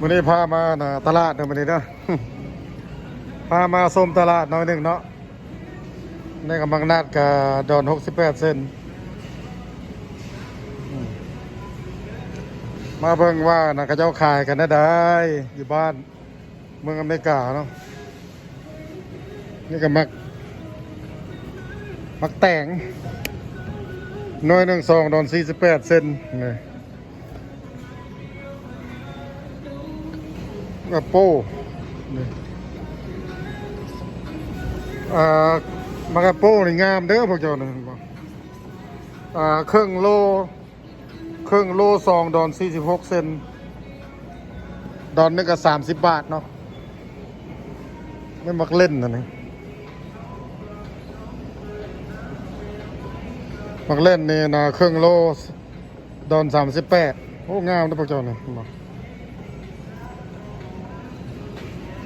วันนี้พามานะตลาดเนาะวันนี้เนาะพามาส้มตลาดหน้อยหนึ่งเนาะในกำลังนัดกับดอน68เซนมมาเบิ่งว่านะกระเจ้าขายกันได้ อยู่บ้านเมืองอเมริกาเนาะนี่ก็มัก มักแต่งน้อยหนึ่งซองดอน48เซนนี่ กระโป้นี่อ่ามากระโป้นี่งามเด้อพวกเจ้านะบอกอ่าเครื่องโล เครื่องโลซองดอน46เซน ดอนนึงก็30บาทเนาะ ไม่มักเล่นนะนี่มักเล่นนี่นะเครื่องโล ดอน38โอ้ งามนะพวกเจ้านะ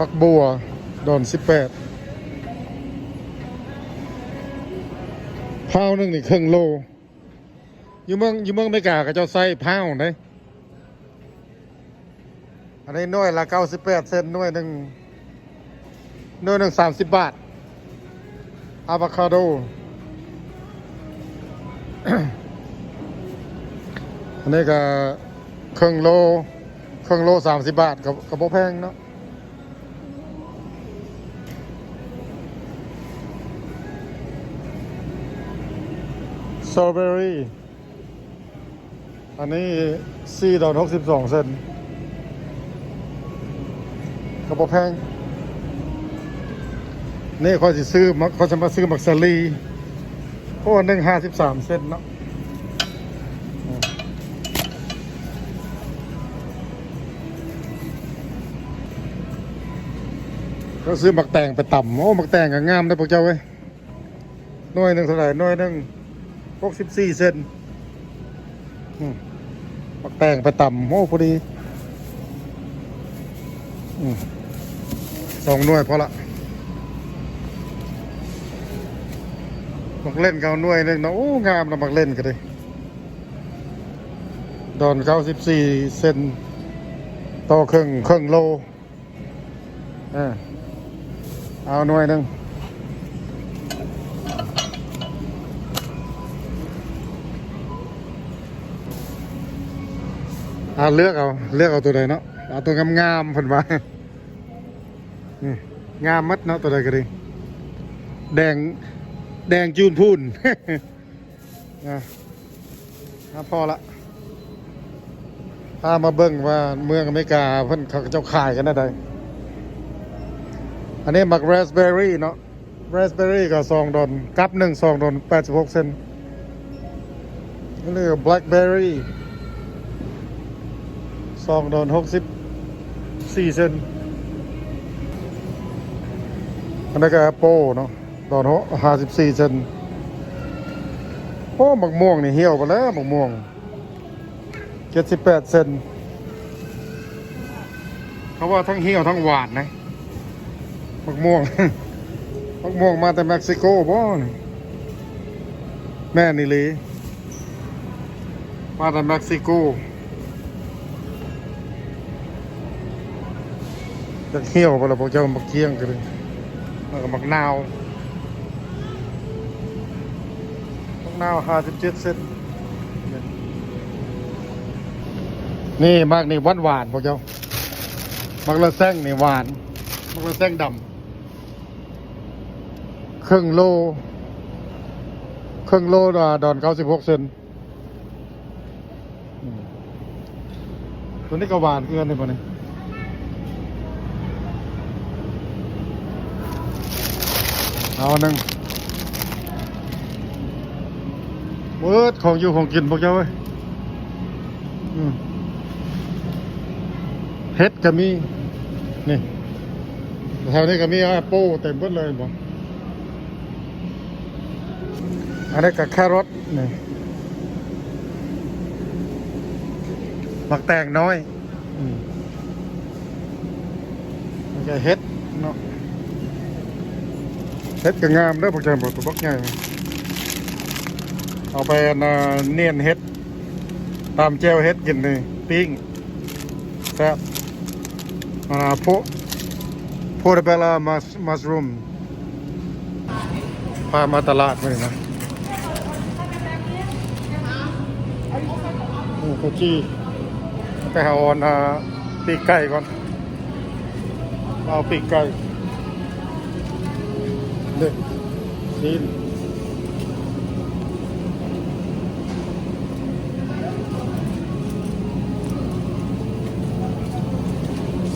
บอกผักบัว ดอนสิบแปดพาวหนึงนี่ครึ่งโล อยู่เมืองอยู่เมืองไม่กล้ากับเจ้าไส้พาวได้อันนี้น่วยละเก้าสิบแปดเซนน่วยหนึ่งน่วยหนึ่งสามสิบบาทอะโวคาโดอันนี้ก็ครึ่งโลครึ่งโลสามสิบบาทกับกับโบแพงเนาะ สตรอเบอรี่ อันนี้สี่ดอกหกสิบสองเซนกระเป๋าแพง นี่เขาจะซื้อมักเขาจะมาซื้อมักซาลีเพราะว่าหนึ่งห้าสิบสามเซนเนาะก็ซื้อมักแตงไปต่ำโอ้มักแตงก็งามได้พวกเจ้าเว้ยน่วยหนึ่งเท่าไหร่น่วยหนึ่ง หกสิบสี่เซนปักแต่งไปต่ำโอ้พอดีสองหน่วยพอละมักเล่นเก้าหน่วยหนึ่งนะโอ้ งามนะมักเล่นกันเลยดอนเก้าสิบสี่เซนต่อครึ่งครึ่งโล เออเอาหน่วยหนึ่ง อาเลือกเอาเลือกเอาตัวใดเนาะเอาตัวงามๆเพิ่นว่านี่งามมัดเนาะตัวใดก็ดีแดงแดงจูนพูนอะอะพอละพามาเบิ่งว่าเมืองอเมริกาเพิ่นเขาเจ้าขายกันได้ใดอันนี้มักราสเบอร์รี่เนาะราสเบอร์รี่ก็ซองดอนกับหนึ่งซองดอน86เซนนี่เรียกแบล็คเบอร์รี่ องโดนหกสิบสี่เซนอันนั้ก็แอปโป้เนาะโดนห้าสิบสี่เซนโอ้หมักม่วงนี่เหี่ยวไปแล้วหมักม่วงเจ็ดสิบแปดเซนเขาว่าทั้งเหี่ยวทั้งหวานนะหมักม่วงหมักม่วงมาแต่เม็กซิโกบ่นแม่นี่เลยมาแต่เม็กซิโก จะเหี่ยวไปแล้วพวกเจ้ามักเคียงกันเลยแล้วก็มักนาวมักนาวห้าสิบเจ็ดเซนนี่มากนี่หวานหวานๆพวกเจ้ามักละแซงนี่หวานมักละแซงดำครึ่งโลครึ่งโลดดอนเก้าสิบหกเซนตัวนี้ก็หวานเอื้อนเลยปะเนี่ย เอาหนึ่งเบิดของอยู่ของกินพวกเจ้าเว้ยเฮ็ดก็มี นี่แถวนี้ก็มีแอปเปิลเต็มเบิดเลยบอกอันนี้กับแครอทนี่ผักแตงน้อย อืมมันก็เฮ็ดเนาะ เฮ็ดก็งามเด้อพวกเจ้าบอกตัวบักใหญ่เอาไปน่ะเนียนเฮ็ด ตามแจวเฮ็ดกินนี่ปิ้งแซ่บอ่าโพโพเดเบลามัสมัสรูมพามาตลาดมาเลยนะโอ้โคจี้ไปหาออนอ่าปีกไก่ก่อน เอาปีกไก่ เด็กซีน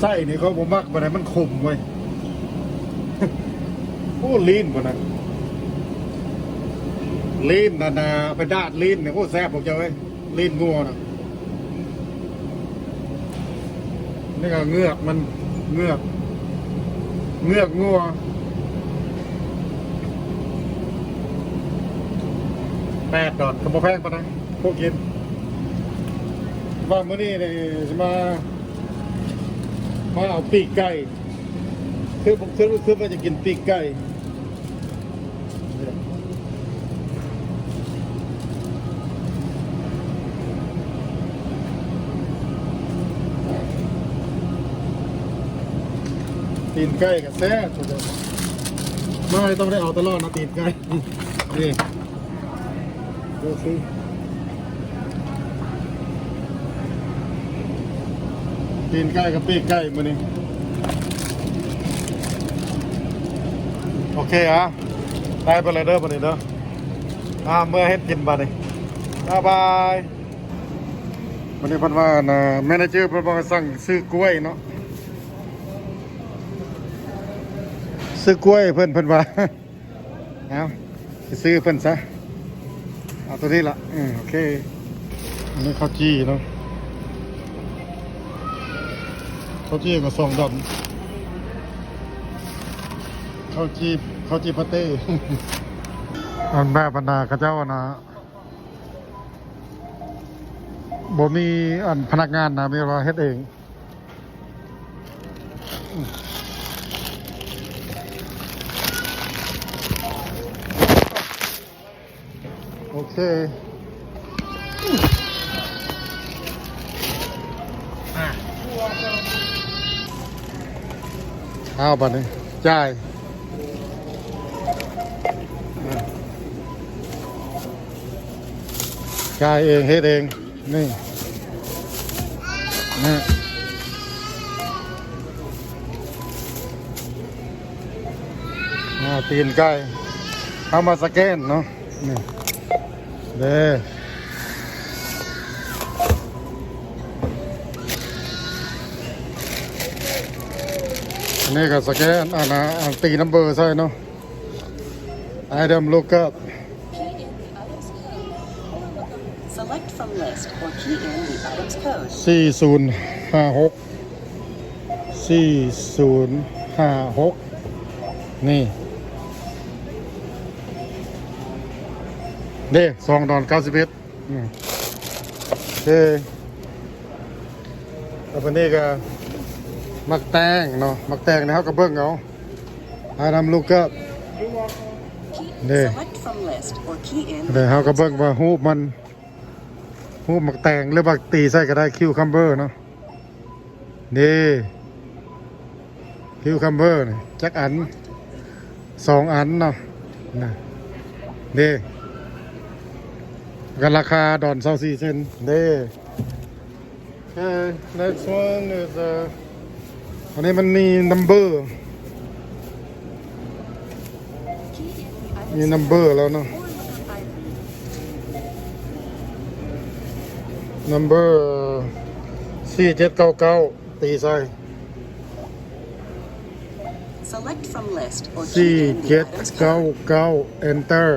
ไส้นี่เขาบ่มักบ่ได้มันขมเว้ยโอ้ลีนบ่นะลีนนานาไปดาดลีนเนี่ยโอ้แซ่บผมเจ้าเว้ยลีนงัวนะนี่ก็เงือกมันเงือก เงือกงัว แปดดอดขโมแพงปะนะพวกกินว่ามื้อนี้เนี่ยจะมา มาเอาปีกไก่คือผมคือคือว่าจะกินปีกไก่ตีนไก่กับแซ่บไม่ต้องได้เอาตลอดนะตีนไก่นี่ ดูสิตีนไก่กับปีกไก่มานี่โอเคอะได้ไปเลยเด้อบันนี้เด้ออ่าเมื่อเฮ็ดกินบันนี้บ๊ายบายวันนี้พันว่านะแมเนเจอร์เพิ่นบอกสั่งซื้อกล้วยเนาะซื้อกล้วยเพิ่นเพิ่นว่าเอาซื้อเพิ่นซะ เอาตัวนี้ละอืมโอเค อันนี้ข้าวจี้เนาะข้าวจี้ก็สองดอกข้าวจีบข้าวจีบพะเต้อันแบบบรรดาข้าเจ้านะบ่มีอันพนักงานนะมีเราเฮ็ดเอง เค เอาบัดนี้จ่ายกายเองเฮ็ดเอง นี่นี่อ่ตีนไก่เอามาสแกนเนาะนี่ เด้อันนี้ก็สแกนอ่านะอ่าตีนัมเบอร์ใช่เนาะ item lookup Key in the item's code or look up. Select from list or key in the item's code. สี่ศูนย์ห้าหกสี่ศูนย์ห้าหกนี่ เด้สองดอนเก้าสิบเอ็ดโอเคแล้ววันนี้ก็มักแตงเนาะมักแตงนะครับกับเบิ้งเอาอานำลูกก็ Key, 네. select from list or key in เดี๋ยวเขาก็เบิ้งว่าฮูบมันฮูบมักแตงหรือมักตีใส่ก็ได้คิวคัมเบอร์เนาะนี่คิวคัมเบอร์นี่จักอันสองอันเนาะนะนี่ กันราคาดอนเซาซีเซนนี่โอเค next one is uh อันนี้มันมีนัมเบอร์ key in the มี item's นัมเบอร์แล้วเนาะ or look up item. number สี่เจ็ดเก้าเก้าตีใส่ Select from list or สี่ key in the เจ็ด item's เก้า code. เก้า enter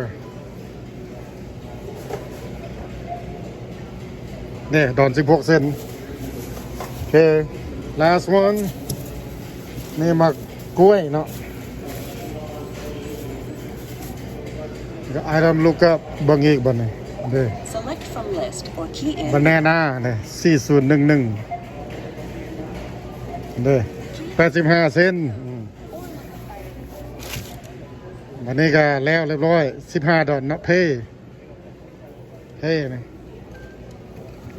เนี่ยดอนสิบหกเซนโอเค last one นี่มักกล้วยเนาะก็ไอรอนลูกกับบังอีกบันนี่เด้ Select from list or key in บันแน่หน้าเนี่ยสี่ศูนย์หนึ่งหนึ่งเด้แปดสิบห้าเซนอืมวันนี้ก็แล้วเรียบร้อยสิบห้าดอนเนาะเพ่เพ่นะ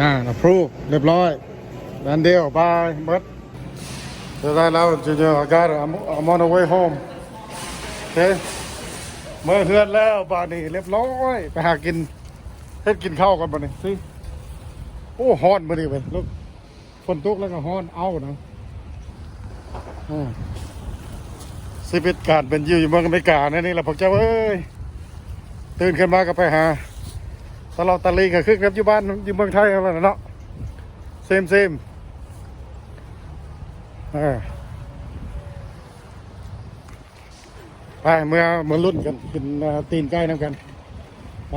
อ่า approve เรียบร้อยดันเดียวบายเบิดจะได้แล้วจะเจออากาศ I'm I'm on the way home โอเคเมื่อเฮือนแล้วบานี้เรียบร้อย ไปหากินเฮ็ดกินข้าวกันบ่นี่สิโอ้ฮ้อนมาดิไปลูกฝนตกแล้วก็ฮ้อนเอานะอืมสิเป็นการเป็นอยู่อยู่เมืองอเมริกาเนี่ยนี่แหละพวกเจ้าเอ้ยตื่นขึ้นมาก็ไปหา ตลอดตะลีก็คือกับอยู่บ้านอยู่เมืองไทยเอาแล้วนะเนาะเซมเซมไปเมื่อเมื่อรุ่นกันกินตีนไก่น้ำกันไป